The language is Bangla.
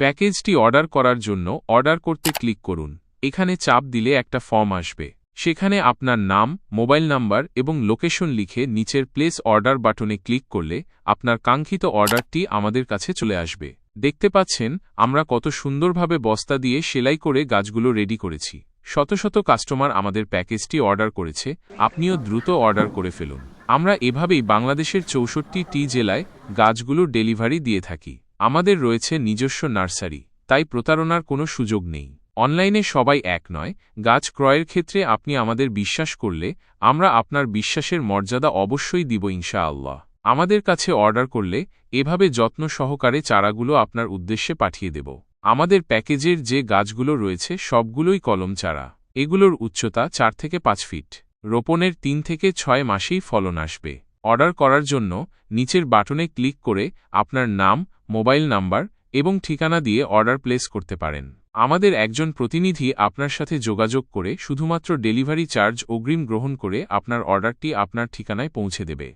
প্যাকেজটি অর্ডার করার জন্য অর্ডার করতে ক্লিক করুন। এখানে চাপ দিলে একটা ফর্ম আসবে। সেখানে আপনার নাম, মোবাইল নাম্বার এবং লোকেশন লিখে নিচের প্লেস অর্ডার বাটনে ক্লিক করলে আপনার কাঙ্ক্ষিত অর্ডারটি আমাদের কাছে চলে আসবে। দেখতে পাচ্ছেন, আমরা কত সুন্দরভাবে বস্তা দিয়ে সেলাই করে গাছগুলো রেডি করেছি। শত শত কাস্টমার আমাদের প্যাকেজটি অর্ডার করেছে, আপনিও দ্রুত অর্ডার করে ফেলুন। আমরা এভাবেই বাংলাদেশের চৌষট্টি টি জেলায় গাছগুলোর ডেলিভারি দিয়ে থাকি। আমাদের রয়েছে নিজস্ব নার্সারি, তাই প্রতারণার কোনো সুযোগ নেই। অনলাইনে সবাই এক নয়, গাছ ক্রয়ের ক্ষেত্রে আপনি আমাদের বিশ্বাস করলে আমরা আপনার বিশ্বাসের মর্যাদা অবশ্যই দিব ইনশাআল্লাহ। আমাদের কাছে অর্ডার করলে এভাবে যত্ন সহকারে চারাগুলো আপনার উদ্দেশ্যে পাঠিয়ে দেব। আমাদের প্যাকেজের যে গাছগুলো রয়েছে সবগুলোই কলম চারা। এগুলোর উচ্চতা চার থেকে পাঁচ ফিট। রোপণের তিন থেকে ছয় মাসেই ফলন আসবে। অর্ডার করার জন্য নিচের বাটনে ক্লিক করে আপনার নাম, মোবাইল নাম্বার এবং ঠিকানা দিয়ে অর্ডার প্লেস করতে পারেন। আমাদের একজন প্রতিনিধি আপনার সাথে যোগাযোগ করে শুধুমাত্র ডেলিভারি চার্জ অগ্রিম গ্রহণ করে আপনার অর্ডারটি আপনার ঠিকানায় পৌঁছে দেবে।